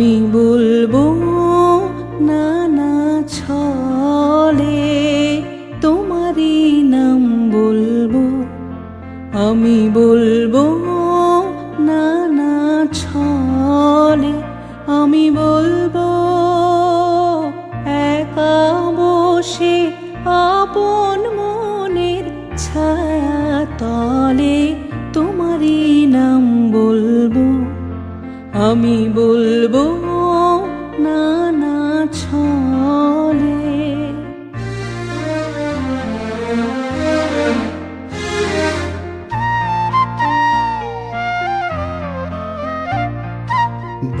আমি বলব, নানা ছলে তোমারই নাম বলব। আমি বলব, নানা ছলে আমি বলব, একা বসে আপন মনের ছায়া তলে তোমারই নাম বলব। আমি বল না না ছলে।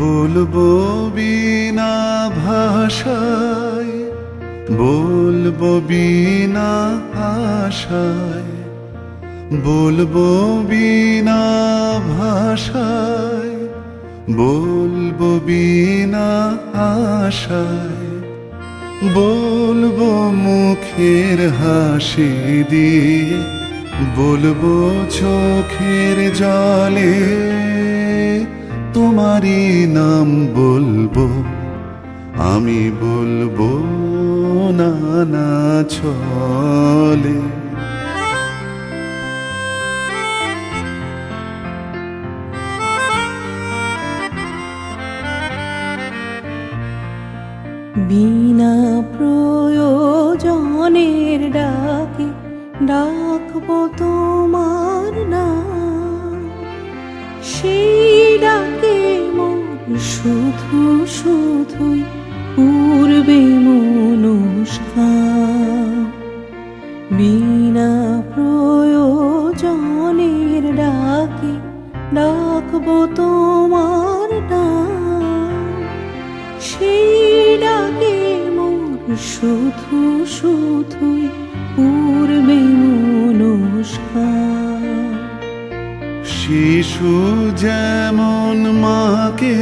বলব বিনা ভাষায় বলব বিনা আশায় বলব বিনা ভাষায় বলব বিনা আশায়, বলব মুখের হাসি দিয়ে, বলব চোখের জলে তোমারই নাম বলব, আমি বলব না না ছলে। বিনা প্রয়োজনের ডাকে ডাকবো তোমার না সেই ডাকে মন শুধু শুধুই পূর্বে মনুষ্কার বিনা প্রয়োজনের ডাকে ডাকবো তোমার নাম। সেই মোর শুধু শুধুই পূর্বে শিশু যেমন মাকে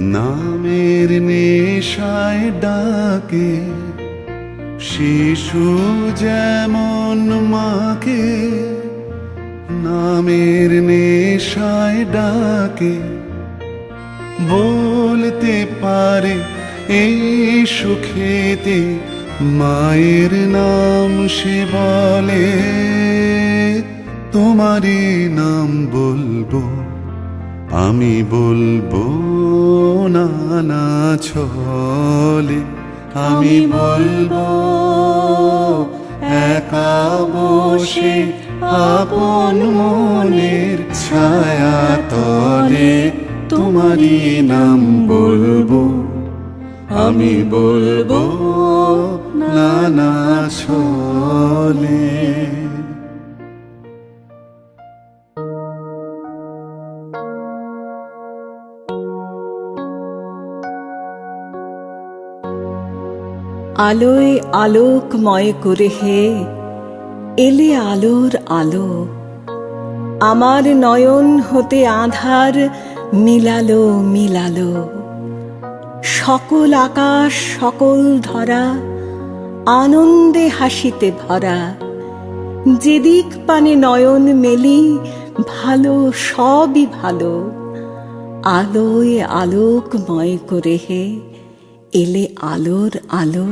নামের নেশায় ডাকে, শিশু যেমন মাকে নামের নেশায় ডাকে, বলতে পারে এই সুখেতে মায়ের নাম সে বলে তোমারই নাম বলব আমি বলব না না ছলে আমি বলব একা বসে আপন মনের ছায়া তলে তোমারই নাম বলব। আমি বলব না না ছলে আলোয় আলোকময় করে হে, এলে আলোর আলো। আমার নয়ন হতে আধার মিলালো মিলালো। সকল আকাশ, সকল ধরা, আনন্দে হাসিতে ভরা। যেদিক পানে নয়ন মেলি, ভালো, সবই ভালো। আলোয় আলোকময় করে হে, এলে আলোর আলো।